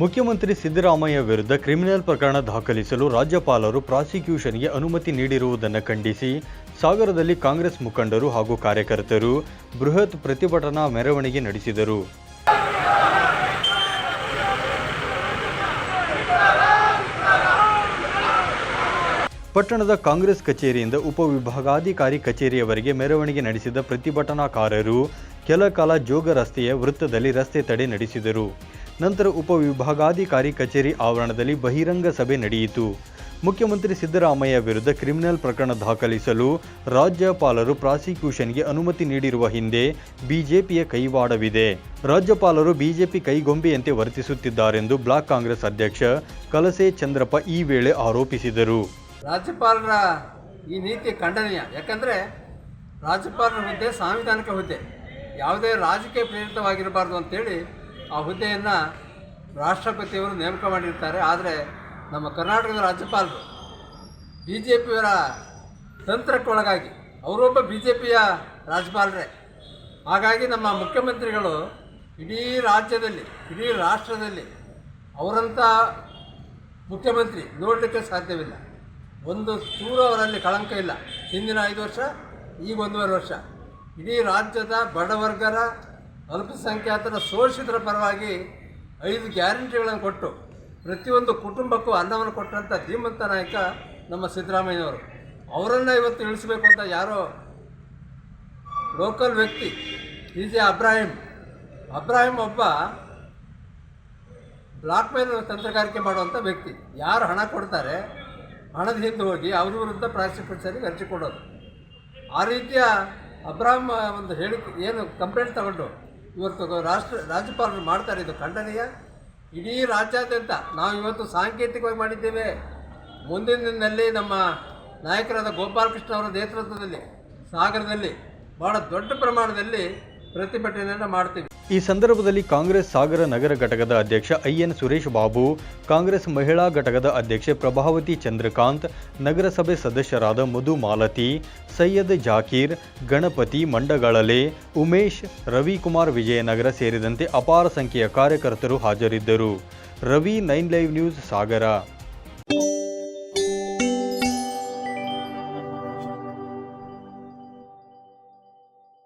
ಮುಖ್ಯಮಂತ್ರಿ ಸಿದ್ದರಾಮಯ್ಯ ವಿರುದ್ಧ ಕ್ರಿಮಿನಲ್ ಪ್ರಕರಣ ದಾಖಲಿಸಲು ರಾಜ್ಯಪಾಲರು ಪ್ರಾಸಿಕ್ಯೂಷನ್ಗೆ ಅನುಮತಿ ನೀಡಿರುವುದನ್ನು ಖಂಡಿಸಿ ಸಾಗರದಲ್ಲಿ ಕಾಂಗ್ರೆಸ್ ಮುಖಂಡರು ಹಾಗೂ ಕಾರ್ಯಕರ್ತರು ಬೃಹತ್ ಪ್ರತಿಭಟನಾ ಮೆರವಣಿಗೆ ನಡೆಸಿದರು. ಪಟ್ಟಣದ ಕಾಂಗ್ರೆಸ್ ಕಚೇರಿಯಿಂದ ಉಪವಿಭಾಗಾಧಿಕಾರಿ ಕಚೇರಿಯವರೆಗೆ ಮೆರವಣಿಗೆ ನಡೆಸಿದ ಪ್ರತಿಭಟನಾಕಾರರು ಕೆಲ ಕಾಲ ಜೋಗ ರಸ್ತೆಯ ವೃತ್ತದಲ್ಲಿ ರಸ್ತೆ ತಡೆ ನಡೆಸಿದರು. ನಂತರ ಉಪವಿಭಾಗಾಧಿಕಾರಿ ಕಚೇರಿ ಆವರಣದಲ್ಲಿ ಬಹಿರಂಗ ಸಭೆ ನಡೆಯಿತು. ಮುಖ್ಯಮಂತ್ರಿ ಸಿದ್ದರಾಮಯ್ಯ ವಿರುದ್ಧ ಕ್ರಿಮಿನಲ್ ಪ್ರಕರಣ ದಾಖಲಿಸಲು ರಾಜ್ಯಪಾಲರು ಪ್ರಾಸಿಕ್ಯೂಷನ್ಗೆ ಅನುಮತಿ ನೀಡಿರುವ ಹಿಂದೆ ಬಿಜೆಪಿಯ ಕೈವಾಡವಿದೆ. ರಾಜ್ಯಪಾಲರು ಬಿಜೆಪಿ ಕೈಗೊಂಬೆಯಂತೆ ವರ್ತಿಸುತ್ತಿದ್ದಾರೆಂದು ಬ್ಲಾಕ್ ಕಾಂಗ್ರೆಸ್ ಅಧ್ಯಕ್ಷ ಕಲಸೆ ಚಂದ್ರಪ್ಪ ಈ ವೇಳೆ ಆರೋಪಿಸಿದರು. ರಾಜ್ಯಪಾಲರ ಈ ನೀತಿ ಖಂಡನೀಯ. ಯಾಕಂದರೆ ರಾಜ್ಯಪಾಲರ ಹುದ್ದೆ ಸಾಂವಿಧಾನಿಕ ಹುದ್ದೆ. ಯಾವುದೇ ರಾಜಕೀಯ ಪ್ರೇರಿತವಾಗಿರಬಾರ್ದು ಅಂತೇಳಿ ಆ ಹುದ್ದೆಯನ್ನು ರಾಷ್ಟ್ರಪತಿಯವರು ನೇಮಕ ಮಾಡಿರ್ತಾರೆ. ಆದರೆ ನಮ್ಮ ಕರ್ನಾಟಕದ ರಾಜ್ಯಪಾಲರು ಬಿ ಜೆ ಪಿಯವರ ತಂತ್ರಕ್ಕೊಳಗಾಗಿ, ಅವರೊಬ್ಬ ಬಿ ಜೆ ಪಿಯ ರಾಜ್ಯಪಾಲರೇ. ಹಾಗಾಗಿ ನಮ್ಮ ಮುಖ್ಯಮಂತ್ರಿಗಳು ಇಡೀ ರಾಜ್ಯದಲ್ಲಿ, ಇಡೀ ರಾಷ್ಟ್ರದಲ್ಲಿ ಅವರಂಥ ಮುಖ್ಯಮಂತ್ರಿ ನೋಡಲಿಕ್ಕೆ ಸಾಧ್ಯವಿಲ್ಲ. ಒಂದು ಚೂರು ಅವರಲ್ಲಿ ಕಳಂಕ ಇಲ್ಲ. ಹಿಂದಿನ ಐದು ವರ್ಷ, ಈಗ ಒಂದೂವರೆ ವರ್ಷ. ಇಡೀ ರಾಜ್ಯದ ಬಡವರ್ಗರ ಅಲ್ಪಸಂಖ್ಯಾತರ ಶೋಷಿತರ ಪರವಾಗಿ ಐದು ಗ್ಯಾರಂಟಿಗಳನ್ನು ಕೊಟ್ಟು ಪ್ರತಿಯೊಂದು ಕುಟುಂಬಕ್ಕೂ ಅನ್ನವನ್ನು ಕೊಟ್ಟಂಥ ಧೀಮಂತ ನಾಯಕ ನಮ್ಮ ಸಿದ್ದರಾಮಯ್ಯನವರು. ಅವರನ್ನು ಇವತ್ತು ಇಳಿಸಬೇಕು ಅಂತ ಯಾರೋ ಲೋಕಲ್ ವ್ಯಕ್ತಿ ಇಜೆ ಅಬ್ರಾಹಿಂ. ಅಬ್ರಾಹಿಂ ಒಬ್ಬ ಬ್ಲಾಕ್ ಮೇಲ್ ತಂತ್ರಗಾರಿಕೆ ಮಾಡುವಂಥ ವ್ಯಕ್ತಿ. ಯಾರು ಹಣ ಕೊಡ್ತಾರೆ, ಹಣದ ಹಿಂದೆ ಹೋಗಿ ಅವ್ರ ವಿರುದ್ಧ ಪ್ರಾಸಿಕ್ಯೂಷನ್ಗೆ ಅರ್ಜಿ ಕೊಡೋದು ಆ ರೀತಿಯ ಅಬ್ರಾಹಂ ಒಂದು ಹೇಳಿಕೆ, ಏನು ಕಂಪ್ಲೇಂಟ್ ತಗೊಂಡು ಇವತ್ತು ರಾಷ್ಟ್ರ ರಾಜ್ಯಪಾಲರು ಮಾಡ್ತಾರೆ, ಇದು ಖಂಡನೀಯ. ಇಡೀ ರಾಜ್ಯಾದ್ಯಂತ ನಾವು ಇವತ್ತು ಸಾಂಕೇತಿಕವಾಗಿ ಮಾಡಿದ್ದೇವೆ. ಮುಂದಿನ ದಿನದಲ್ಲಿ ನಮ್ಮ ನಾಯಕರಾದ ಗೋಪಾಲಕೃಷ್ಣ ಅವರ ನೇತೃತ್ವದಲ್ಲಿ ಸಾಗರದಲ್ಲಿ ಭಾಳ ದೊಡ್ಡ ಪ್ರಮಾಣದಲ್ಲಿ ಪ್ರತಿಭಟನೆಯನ್ನು ಮಾಡ್ತೀವಿ. ಈ ಸಂದರ್ಭದಲ್ಲಿ ಕಾಂಗ್ರೆಸ್ ಸಾಗರ ನಗರ ಘಟಕದ ಅಧ್ಯಕ್ಷ ಐಎನ್ ಸುರೇಶ್ ಬಾಬು, ಕಾಂಗ್ರೆಸ್ ಮಹಿಳಾ ಘಟಕದ ಅಧ್ಯಕ್ಷೆ ಪ್ರಭಾವತಿ ಚಂದ್ರಕಾಂತ್, ನಗರಸಭೆ ಸದಸ್ಯರಾದ ಮಧು ಮಾಲತಿ, ಸೈಯದ್ ಜಾಕೀರ್, ಗಣಪತಿ ಮಂಡಗಳಲೆ, ಉಮೇಶ್, ರವಿಕುಮಾರ್ ವಿಜಯನಗರ ಸೇರಿದಂತೆ ಅಪಾರ ಸಂಖ್ಯೆಯ ಕಾರ್ಯಕರ್ತರು ಹಾಜರಿದ್ದರು. Ravi nine live news, Sagara.